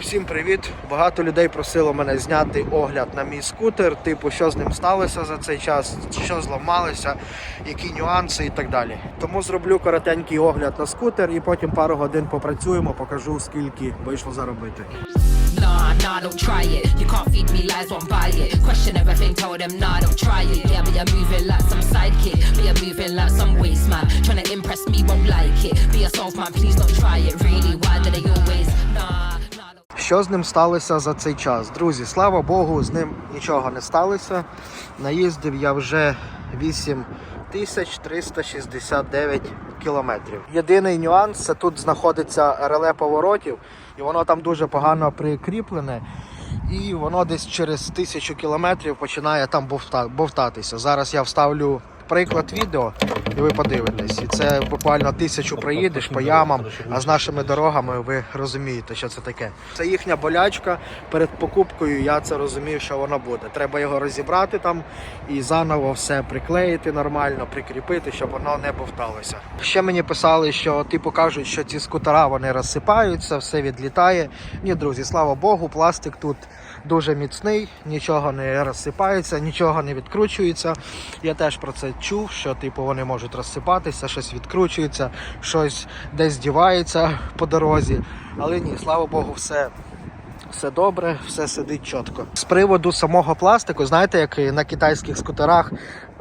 Всім привіт! Багато людей просило мене зняти огляд на мій скутер, типу, що з ним сталося за цей час, що зламалося, які нюанси і так далі. Тому зроблю коротенький огляд на скутер і потім пару годин попрацюємо, покажу скільки вийшло заробити. Always, nah, nah, don't Що з ним сталося за цей час? Друзі, слава Богу, з ним нічого не сталося. Наїздив я вже 8369 кілометрів. Єдиний нюанс це тут знаходиться реле поворотів, і воно там дуже погано прикріплене. І воно десь через тисячу кілометрів починає там бовтатися. Зараз я вставлю приклад відео, і ви подивитесь. І це буквально тисячу проїдеш по ямам, а з нашими дорогами ви розумієте, що це таке. Це їхня болячка. Перед покупкою я це розумів, що воно буде. Треба його розібрати там і заново все приклеїти нормально, прикріпити, щоб воно не бовталося. Ще мені писали, що типу кажуть, що ці скутера вони розсипаються, все відлітає. Ні, друзі, слава Богу, пластик тут дуже міцний, нічого не розсипається, нічого не відкручується. Я теж про це чув, що типу вони можуть розсипатися, щось відкручується, щось десь дівається по дорозі. Але ні, слава Богу, все. Все добре, все сидить чітко. З приводу самого пластику, знаєте, як на китайських скутерах,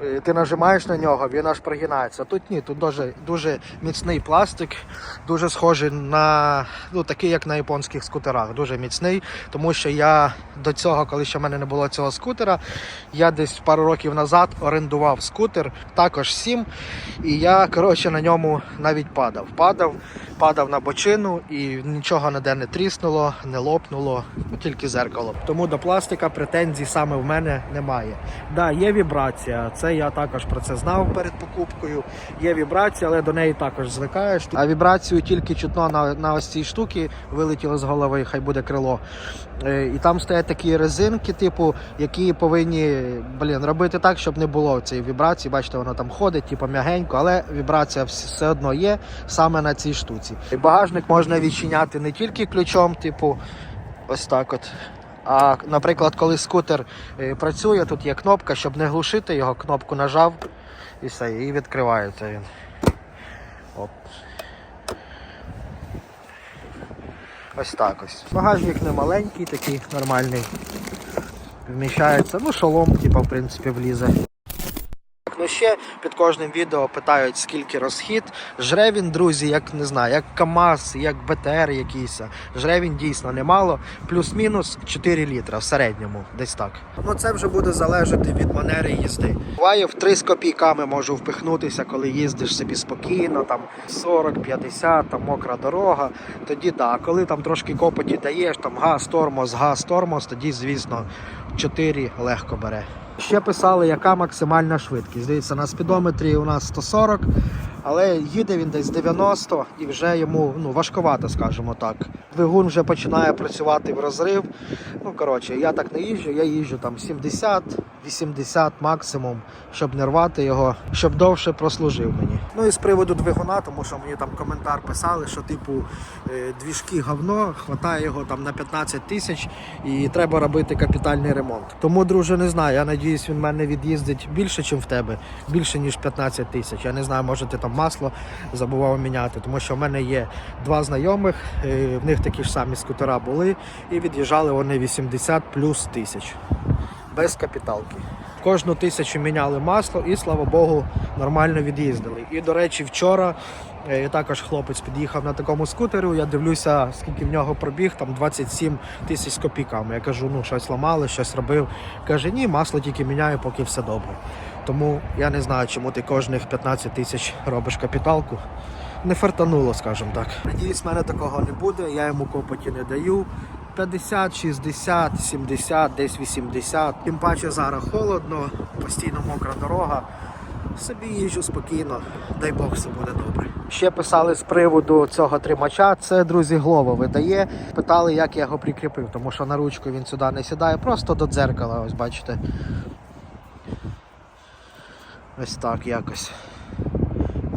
е, ти нажимаєш на нього, він аж прогинається. Тут ні, тут дуже, дуже міцний пластик, дуже схожий на ну, такий, як на японських скутерах. Дуже міцний. Тому що я до цього, коли ще в мене не було цього скутера, я десь пару років назад орендував скутер, також сім. І я коротше на ньому навіть падав. Падав, падав на бочину і нічого ніде не тріснуло, не лопнуло, ну, тільки зеркало. Тому до пластика претензій саме в мене немає. Да, є вібрація. Це я також про це знав перед покупкою. Є вібрація, але до неї також звикаєш. А вібрацію тільки чутно на, на ось цій штуки вилетіло з голови, хай буде крило. Е, І там стоять такі резинки, типу, які повинні блін, робити так, щоб не було цієї вібрації. Бачите, воно там ходить, типу м'ягенько, але вібрація все одно є саме на цій штуці. І багажник можна відчиняти не тільки ключом, типу, ось так от. А, наприклад, коли скутер е, працює, тут є кнопка, щоб не глушити його, кнопку нажав і все, і відкривається він. Оп. Ось так ось. Багажник не маленький, такий нормальний. Вміщається. Ну, шолом, типу, в принципі, влізе. Ще під кожним відео питають, скільки розхід. Жре він, друзі, як не знаю, як КАМАЗ, як БТР якийсь. Жре він дійсно немало. Плюс-мінус 4 літра в середньому, десь так. Ну це вже буде залежати від манери їзди. Буває в 3 з копійками можу впихнутися, коли їздиш собі спокійно, там 40-50, там мокра дорога. Тоді так, коли там трошки копоті даєш, там газ, тормоз, газ, тормоз, тоді, звісно, 4 легко бере. Ще писали, яка максимальна швидкість. Дивіться, на спідометрі у нас 140, але їде він десь 90 і вже йому ну, важкувато, скажімо так. Двигун вже починає працювати в розрив. Ну, коротше, я так не їжджу, я їжджу там 70-80 максимум, щоб не рвати його, щоб довше прослужив мені. Ну і з приводу двигуна, тому що мені там коментар писали, що типу е, двіжки говно, хватає його там на 15 тисяч і треба робити капітальний ремонт. Тому, друже, не знаю. Я надіюсь, він в мене від'їздить більше, ніж в тебе, більше ніж 15 тисяч. Я не знаю, може ти там масло забував міняти, тому що в мене є два знайомих, е, в них такі ж самі скутера були, і від'їжджали вони 80 плюс тисяч без капіталки. Кожну тисячу міняли масло і, слава Богу, нормально від'їздили. І, до речі, вчора е, також хлопець під'їхав на такому скутеру. Я дивлюся, скільки в нього пробіг, там 27 тисяч з копійками. Я кажу, ну щось ламали, щось робив. Каже, ні, масло тільки міняю, поки все добре. Тому я не знаю, чому ти кожних 15 тисяч робиш капіталку. Не фартануло, скажімо так. Надіюсь, в мене такого не буде, я йому копоті не даю. 50, 60, 70, десь 80. Тим паче зараз холодно, постійно мокра дорога. Собі їжджу спокійно, дай Бог все буде добре. Ще писали з приводу цього тримача. Це, друзі, Глова видає. Питали, як я його прикріпив, тому що на ручку він сюди не сідає, просто до дзеркала, ось бачите. Ось так якось.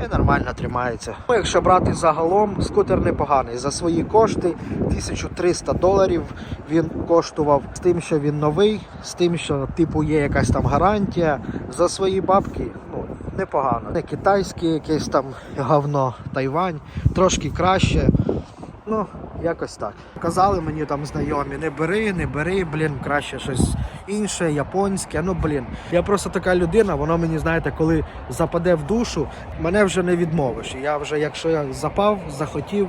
І нормально тримається. Ну, якщо брати загалом, скутер непоганий. За свої кошти 1300 доларів він коштував з тим, що він новий, з тим, що типу є якась там гарантія. За свої бабки ну, непогано. Не китайське якесь там говно, Тайвань, трошки краще. Ну, якось так. Казали мені там знайомі, не бери, не бери, блін, краще щось інше, японське. Ну, блін. Я просто така людина, воно мені, знаєте, коли западе в душу, мене вже не відмовиш. Я вже, якщо я запав, захотів,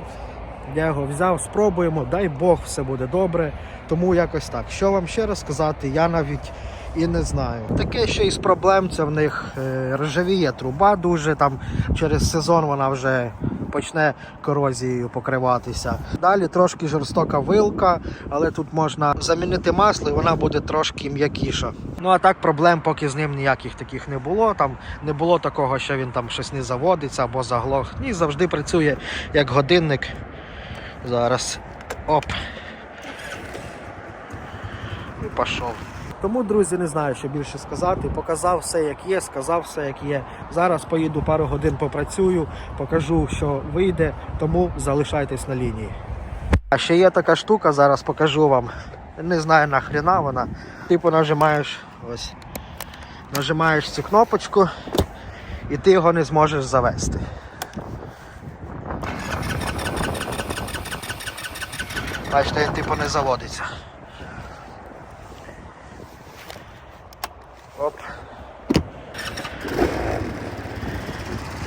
я його взяв, спробуємо, дай Бог, все буде добре. Тому якось так. Що вам ще раз сказати, я навіть і не знаю. Таке ще із проблем це в них е, ржавіє труба дуже там через сезон вона вже почне корозією покриватися. Далі трошки жорстока вилка, але тут можна замінити масло і вона буде трошки м'якіша. Ну а так проблем поки з ним ніяких таких не було. Там не було такого, що він там щось не заводиться або заглох. Ні, завжди працює як годинник. Зараз. Оп. І пішов. Тому, друзі, не знаю, що більше сказати. Показав все, як є, сказав все, як є. Зараз поїду пару годин попрацюю, покажу, що вийде, тому залишайтесь на лінії. А ще є така штука, зараз покажу вам. Не знаю нахрена вона. Типу нажимаєш ось. Нажимаєш цю кнопочку і ти його не зможеш завести. Бачите, він типу не заводиться.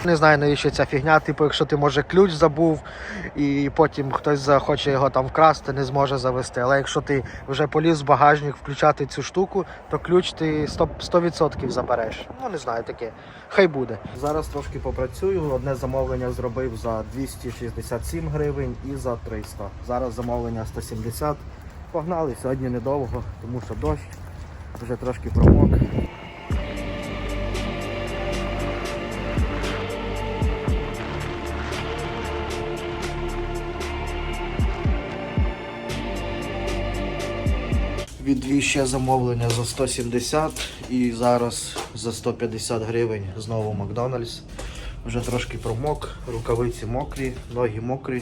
Не знаю, навіщо ця фігня, типу, якщо ти може ключ забув і потім хтось захоче його там вкрасти, не зможе завести. Але якщо ти вже поліз в багажник включати цю штуку, то ключ ти 100%, 100% забереш. Ну не знаю таке. Хай буде. Зараз трошки попрацюю. Одне замовлення зробив за 267 гривень і за 300. Зараз замовлення 170. Погнали сьогодні недовго, тому що дощ вже трошки промок. Відвіз ще замовлення за 170 і зараз за 150 гривень знову Макдональдс. Вже трошки промок, рукавиці мокрі, ноги мокрі.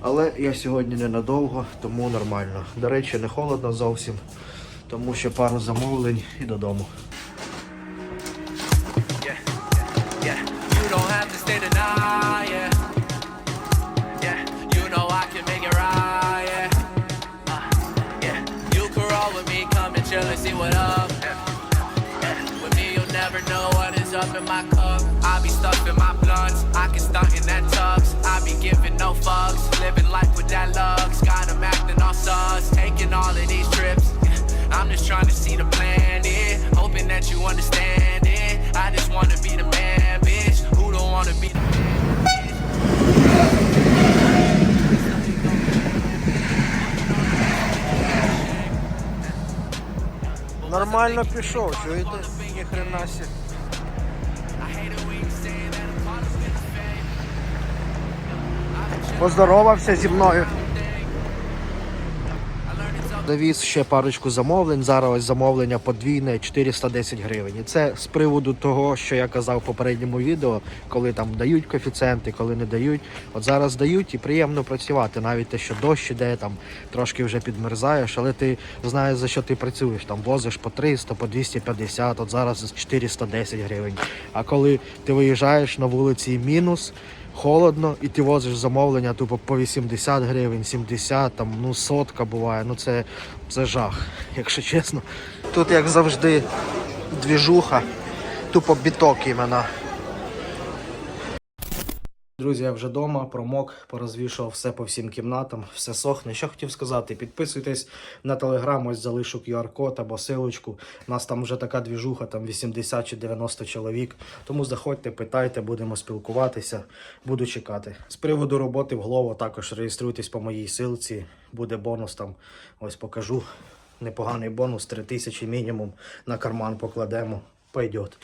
Але я сьогодні ненадовго, тому нормально. До речі, не холодно зовсім, тому ще пару замовлень і додому. I can stunt in that tux. I be giving no fucks, living life with that lux. Got 'em acting all sus, taking all of these trips. Yeah, I'm just trying to see the plan, yeah. Hoping that you understand it. I just wanna be the man, bitch. Who don't wanna be the Нормально пішов, чуєте? Ніхрена сі. Поздоровався зі мною. Довіз ще парочку замовлень. Зараз замовлення подвійне 410 гривень. І це з приводу того, що я казав в попередньому відео, коли там дають коефіцієнти, коли не дають. От зараз дають і приємно працювати. Навіть те, що дощ іде, там трошки вже підмерзаєш, але ти знаєш за що ти працюєш. Там возиш по 300, по 250, от зараз 410 гривень. А коли ти виїжджаєш на вулиці мінус холодно, і ти возиш замовлення тупо по 80 гривень, 70, там, ну сотка буває. Ну це, це жах, якщо чесно. Тут, як завжди, двіжуха, тупо біток іменно. Друзі, я вже вдома, промок, порозвішував все по всім кімнатам, все сохне. Що хотів сказати, підписуйтесь на телеграм, ось залишу QR-код або силочку. У нас там вже така двіжуха, там 80 чи 90 чоловік. Тому заходьте, питайте, будемо спілкуватися, буду чекати. З приводу роботи в Глово також реєструйтесь по моїй силці, буде бонус там, ось покажу. Непоганий бонус, 3000 мінімум на карман покладемо. Пойдет.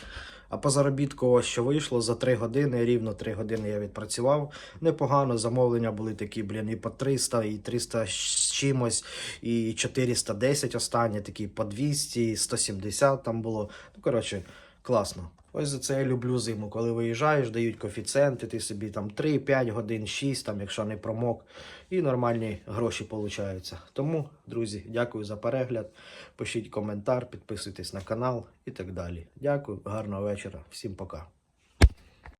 А по заробітку, ось що вийшло за 3 години, рівно 3 години я відпрацював. Непогано, замовлення були такі, блін, і по 300, і 300 з чимось, і 410 останні, такі по 200, і 170 там було. Ну, коротше, класно. Ось за це я люблю зиму. Коли виїжджаєш, дають коефіцієнти, ти собі там 3-5 годин, 6, там, якщо не промок, і нормальні гроші получаються. Тому, друзі, дякую за перегляд. Пишіть коментар, підписуйтесь на канал і так далі. Дякую, гарного вечора, всім пока.